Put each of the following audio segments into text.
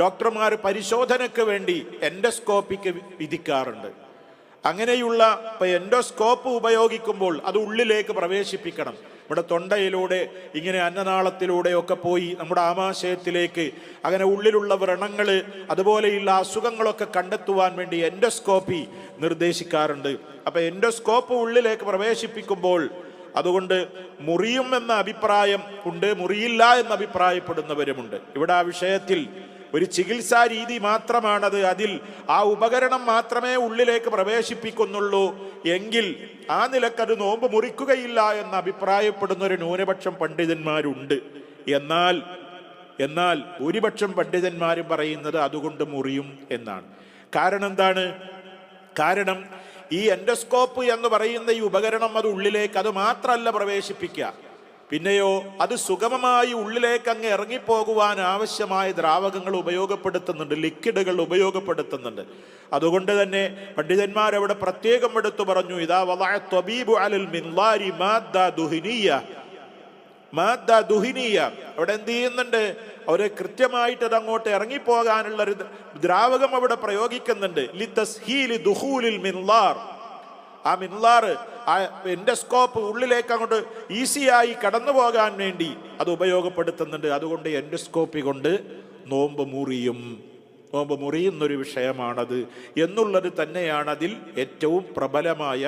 ഡോക്ടർമാർ പരിശോധനയ്ക്ക് വേണ്ടി എൻഡോസ്കോപ്പിക്ക് വിധിക്കാറുണ്ട്. അങ്ങനെയുള്ള എൻഡോസ്കോപ്പ് ഉപയോഗിക്കുമ്പോൾ അത് ഉള്ളിലേക്ക് പ്രവേശിപ്പിക്കണം. നമ്മുടെ തൊണ്ടയിലൂടെ ഇങ്ങനെ അന്നനാളത്തിലൂടെ ഒക്കെ പോയി നമ്മുടെ ആമാശയത്തിലേക്ക് അങ്ങനെ ഉള്ളിലുള്ള വ്രണങ്ങൾ അതുപോലെയുള്ള അസുഖങ്ങളൊക്കെ കണ്ടെത്തുവാൻ വേണ്ടി എൻഡോസ്കോപ്പി നിർദ്ദേശിക്കാറുണ്ട്. അപ്പം എൻഡോസ്കോപ്പ് ഉള്ളിലേക്ക് പ്രവേശിപ്പിക്കുമ്പോൾ അതുകൊണ്ട് മുറിയും എന്ന അഭിപ്രായം ഉണ്ട് മുറിയില്ല എന്ന് അഭിപ്രായപ്പെടുന്നവരുമുണ്ട്. ഇവിടെ ആ വിഷയത്തിൽ ഒരു ചികിത്സാ രീതി മാത്രമാണത്. അതിൽ ആ ഉപകരണം മാത്രമേ ഉള്ളിലേക്ക് പ്രവേശിപ്പിക്കുന്നുള്ളൂ. എങ്കിൽ ആ നിലക്കത് നോമ്പ് മുറിക്കുകയില്ല എന്ന് അഭിപ്രായപ്പെടുന്ന ഒരു ന്യൂനപക്ഷം പണ്ഡിതന്മാരുണ്ട്. എന്നാൽ എന്നാൽ ഭൂരിപക്ഷം പണ്ഡിതന്മാരും പറയുന്നത് അതുകൊണ്ട് മുറിയും എന്നാണ്. കാരണം എന്താണ്? കാരണം ഈ എൻഡോസ്കോപ്പ് എന്ന് പറയുന്ന ഈ ഉപകരണം അത് ഉള്ളിലേക്ക് അത് മാത്രമല്ല പ്രവേശിപ്പിക്കുക. പിന്നെയോ അത് സുഗമമായി ഉള്ളിലേക്ക് അങ്ങ് ഇറങ്ങിപ്പോകുവാൻ ആവശ്യമായ ദ്രാവകങ്ങൾ ഉപയോഗപ്പെടുത്തുന്നുണ്ട് ലിക്വിഡുകൾ ഉപയോഗപ്പെടുത്തുന്നുണ്ട്. അതുകൊണ്ട് തന്നെ പണ്ഡിതന്മാരവിടെ പ്രത്യേകം എടുത്തു പറഞ്ഞു ഇതാ ത്വബീബു അലൽ മിൻലാരി ദുഹിനിയ. അവിടെ എന്ത് ചെയ്യുന്നുണ്ട്? അവരെ കൃത്യമായിട്ട് അത് അങ്ങോട്ട് ഇറങ്ങിപ്പോകാനുള്ള ഒരു ദ്രാവകം അവിടെ പ്രയോഗിക്കുന്നുണ്ട്. ലിത്തസ്ഹീലി ദുഹൂലിൽ മിൻലാർ ആ മിൻലാർ ആ എൻഡോസ്കോപ്പ് ഉള്ളിലേക്ക് അങ്ങോട്ട് ഈസിയായി കടന്നു പോകാൻ വേണ്ടി അത് ഉപയോഗപ്പെടുത്തുന്നുണ്ട്. അതുകൊണ്ട് എൻഡോസ്കോപ്പി കൊണ്ട് നോമ്പ് മുറിയും. നോമ്പ് മുറിയുന്നൊരു വിഷയമാണത്. എന്നുള്ളത് തന്നെയാണ് അതിൽ ഏറ്റവും പ്രബലമായ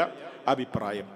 അഭിപ്രായം.